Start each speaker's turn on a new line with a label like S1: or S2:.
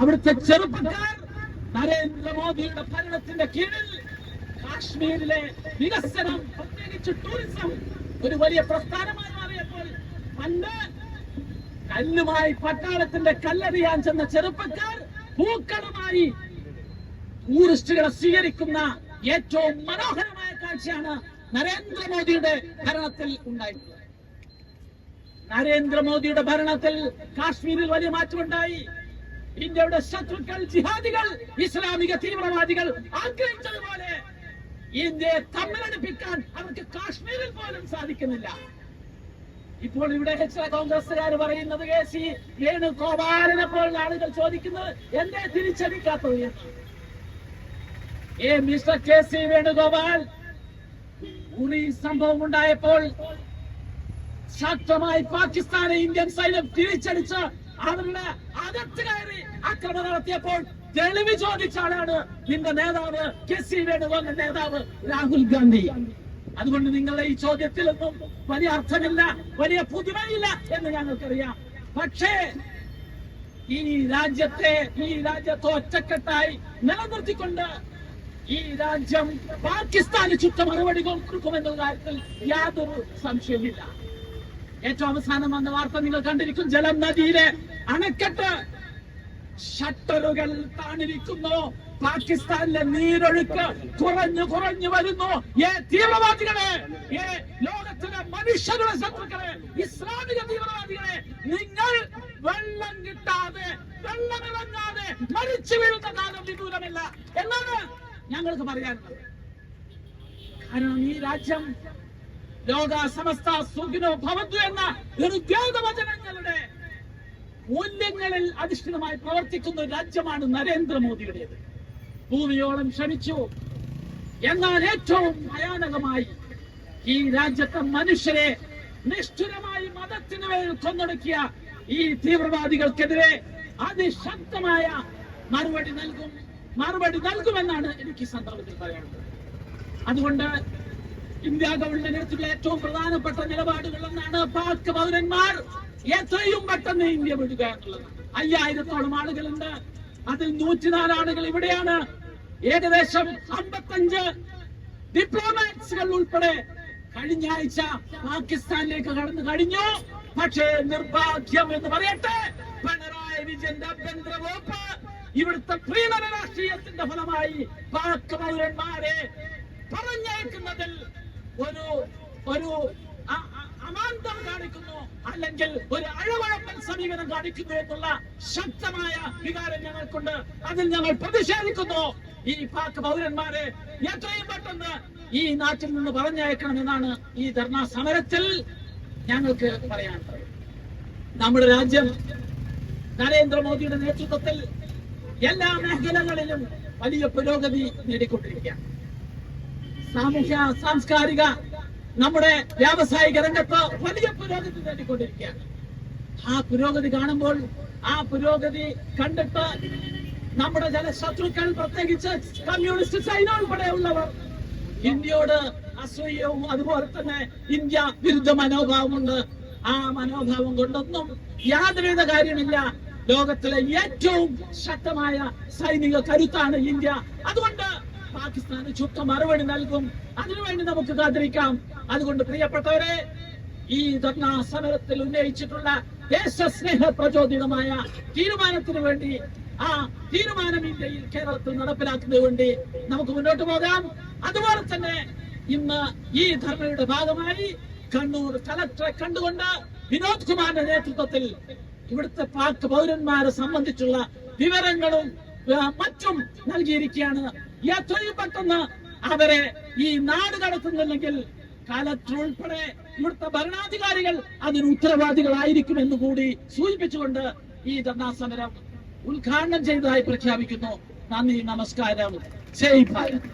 S1: അവിടുത്തെ ചെറുപ്പക്കാർ നരേന്ദ്രമോദിയുടെ ഭരണത്തിന്റെ കീഴിൽ കാശ്മീരിലെ വികസനം പ്രത്യേകിച്ച് ടൂറിസം ഒരു വലിയ പ്രസ്ഥാനമായി മാറിയപ്പോൾ പണ്ട് കല്ലുമായി പട്ടാളത്തിന്റെ കല്ലെറിയാൻ ചെന്ന ചെറുപ്പക്കാർ പൂക്കളുമായി ടൂറിസ്റ്റുകളെ സ്വീകരിക്കുന്ന ഏറ്റവും മനോഹരമായ കാഴ്ചയാണ് നരേന്ദ്രമോദിയുടെ ഭരണത്തിൽ ഉണ്ടായിട്ടുള്ളത്. നരേന്ദ്രമോദിയുടെ ഭരണത്തിൽ കാശ്മീരിൽ വലിയ മാറ്റമുണ്ടായി. ഇന്ത്യയുടെ ശത്രുക്കൾ ജിഹാദികൾ ഇസ്ലാമിക തീവ്രവാദികൾ ആഗ്രഹിച്ചതുപോലെ ഇന്ത്യയെ തമ്മിലടിപ്പിക്കാൻ അവർക്ക് കാശ്മീരിൽ പോലും സാധിക്കുന്നില്ല. ഇപ്പോൾ ഇവിടെ ചില കോൺഗ്രസ്സുകാർ പറയുന്നത് കെ സി വേണുഗോപാലിനെ പോലുള്ള ആളുകൾ ചോദിക്കുന്നത് എന്തേ തിരിച്ചടിക്കാത്തത് എന്ന് ഏ mister K C Venugopal Uri സംഭവം ഉണ്ടായപ്പോൾ ശക്തമായി പാകിസ്ഥാനെ ഇന്ത്യൻ സൈന്യം തിരിച്ചടിച്ച് അവരുടെ അകത്ത് കയറി ആക്രമണം നടത്തിയപ്പോൾ തെളിവ് ചോദിച്ച ആളാണ് നിന്റെ നേതാവ് കെ സി വേണുഗോപാലിന്റെ നേതാവ് രാഹുൽ ഗാന്ധി. അതുകൊണ്ട് നിങ്ങളുടെ ഈ ചോദ്യത്തിൽ ഒന്നും വലിയ അർത്ഥമില്ല വലിയ പുതുമയില്ല എന്ന് ഞങ്ങൾക്കറിയാം. പക്ഷേ ഈ രാജ്യത്തെ ഈ രാജ്യത്തെ ഒറ്റക്കെട്ടായി നിലനിർത്തിക്കൊണ്ട് ഈ രാജ്യം പാകിസ്ഥാന് ചുറ്റ മറുപടി കൊടുക്കുമെന്നുള്ള കാര്യത്തിൽ യാതൊരു സംശയമില്ല ഏറ്റവും അവസാനം വന്ന വാർത്ത നിങ്ങൾ കണ്ടിരിക്കും ജലം നദിയിലെ അണക്കെട്ട് ഷട്ടറുകൾ താണിരിക്കുന്നു. പാകിസ്ഥാനിലെ നീരൊഴുക്ക് കുറഞ്ഞു കുറഞ്ഞു വരുന്നു. ഏ തീവ്രവാദികളെ ഏ ലോകത്തിലെ മനുഷ്യരുടെ ശത്രുക്കളെ ഇസ്ലാമിക തീവ്രവാദികളെ നിങ്ങൾ വെള്ളം കിട്ടാതെ വെള്ളമിറങ്ങാതെ മരിച്ചു വീഴുന്ന കാലം വിദൂരമില്ല. എന്നാണ് ഞങ്ങൾക്ക് പറയാനുള്ളത്. കാരണം ഈ രാജ്യം ലോക സമസ്ത സുഖിനോ ഭവന്തു എന്ന നിർദ്യോഗ വചനങ്ങളുടെ മൂല്യങ്ങളിൽ അധിഷ്ഠിതമായി പ്രവർത്തിക്കുന്ന ഒരു രാജ്യമാണ് നരേന്ദ്രമോദിയുടേത്. ഭൂമിയോളം ക്ഷമിച്ചു എന്നാൽ ഏറ്റവും ഭയാനകമായി ഈ രാജ്യത്തെ മനുഷ്യരെ നിഷ്ഠുരമായി മതത്തിന് വേണ്ടി കൊന്നൊടുക്കിയ ഈ തീവ്രവാദികൾക്കെതിരെ അതിശക്തമായ മറുപടി നൽകും മറുപടി നൽകുമെന്നാണ് എനിക്ക് സന്ദർഭത്തിൽ പറയാനുള്ളത്. അതുകൊണ്ട് ഇന്ത്യ ഗവൺമെന്റ് ഏറ്റവും പ്രധാനപ്പെട്ട നിലപാടുകളൊന്നാണ് പാക് പൗരന്മാർ. എത്രയും പെട്ടെന്ന് ഇന്ത്യ വിടുക എന്നുള്ളത് അയ്യായിരത്തോളം ആളുകളുണ്ട്. അതിൽ നൂറ്റിനാല് ആളുകൾ ഇവിടെയാണ്. ഏകദേശം അമ്പത്തഞ്ച് ഡിപ്ലോമാറ്റ്സുകൾ ഉൾപ്പെടെ കഴിഞ്ഞ ആഴ്ച പാകിസ്ഥാനിലേക്ക് കടന്നു കഴിഞ്ഞു. പക്ഷേ നിർഭാഗ്യം എന്ന് പറയട്ടെ പിണറായി വിജയന്റെ ആഭ്യന്തര വകുപ്പ് ഇവിടുത്തെ പ്രീണന രാഷ്ട്രീയത്തിന്റെ ഫലമായി പാക് പൗരന്മാരെ പറഞ്ഞയക്കുന്നതിൽ ഒരു ഒരു അ- കാണിക്കുന്നു. അല്ലെങ്കിൽ ഒരു അഴവഴപ്പൻ സമീപനം കാണിക്കുന്നു എന്നുള്ള ശക്തമായ വികാരം ഞങ്ങൾക്കുണ്ട്. അതിൽ ഞങ്ങൾ പ്രതിഷേധിക്കുന്നു. ഈ പാക് പൗരന്മാരെ എത്രയും പെട്ടെന്ന് ഈ നാട്ടിൽ നിന്ന് പറഞ്ഞയക്കണം എന്നാണ് ഈ ധർണാ സമരത്തിൽ ഞങ്ങൾക്ക് പറയാനുള്ളത്. നമ്മുടെ രാജ്യം നരേന്ദ്രമോദിയുടെ നേതൃത്വത്തിൽ എല്ലാ മേഖലകളിലും വലിയ പുരോഗതി നേടിക്കൊണ്ടിരിക്കുകയാണ്. സാമൂഹ്യ സാംസ്കാരിക നമ്മുടെ വ്യാവസായിക രംഗത്ത് വലിയ പുരോഗതി നേടിക്കൊണ്ടിരിക്കുകയാണ്. ആ പുരോഗതി കാണുമ്പോൾ ആ പുരോഗതി കണ്ടിട്ട് നമ്മുടെ ചില ശത്രുക്കൾ പ്രത്യേകിച്ച് കമ്മ്യൂണിസ്റ്റ് ചൈന ഉൾപ്പെടെയുള്ളവർ ഇന്ത്യയോട് അസൂയവും അതുപോലെ തന്നെ ഇന്ത്യ വിരുദ്ധ മനോഭാവമുണ്ട്. ആ മനോഭാവം കൊണ്ടൊന്നും യാതൊരുവിധ കാര്യമില്ല. ലോകത്തിലെ ഏറ്റവും ശക്തമായ സൈനിക കരുത്താണ് ഇന്ത്യ. അതുകൊണ്ട് പാകിസ്ഥാന് ചുട്ട മറുപടി നൽകും. അതിനുവേണ്ടി നമുക്ക് കാത്തിരിക്കാം. അതുകൊണ്ട് പ്രിയപ്പെട്ടവരെ ഈ ധർണാ സമരത്തിൽ ഉന്നയിച്ചിട്ടുള്ള ദേശസ്നേഹ പ്രചോദിതമായ തീരുമാനത്തിന് വേണ്ടി ആ തീരുമാനം ഇന്ത്യയിൽ കേരളത്തിൽ നടപ്പിലാക്കുന്നത് വേണ്ടി നമുക്ക് മുന്നോട്ട് പോകാം. അതുപോലെ തന്നെ ഇന്ന് ഈ ധർണയുടെ ഭാഗമായി കണ്ണൂർ കലക്ടറെ കണ്ടുകൊണ്ട് വിനോദ് കുമാറിന്റെ നേതൃത്വത്തിൽ ഇവിടുത്തെ പാക് പൗരന്മാരെ സംബന്ധിച്ചുള്ള വിവരങ്ങളും മറ്റും നൽകിയിരിക്കുകയാണ്. എത്രയും പെട്ടെന്ന് അവരെ ഈ നാട് കടത്തുന്നില്ലെങ്കിൽ കലക്ടർ ഉൾപ്പെടെ ഇവിടുത്തെ ഭരണാധികാരികൾ അതിന് ഉത്തരവാദികളായിരിക്കുമെന്ന് കൂടി സൂചിപ്പിച്ചുകൊണ്ട് ഈ ധർണാ സമരം ഉദ്ഘാടനം ചെയ്തതായി പ്രഖ്യാപിക്കുന്നു. നന്ദി നമസ്കാരം. ജയ് ഭാരത്.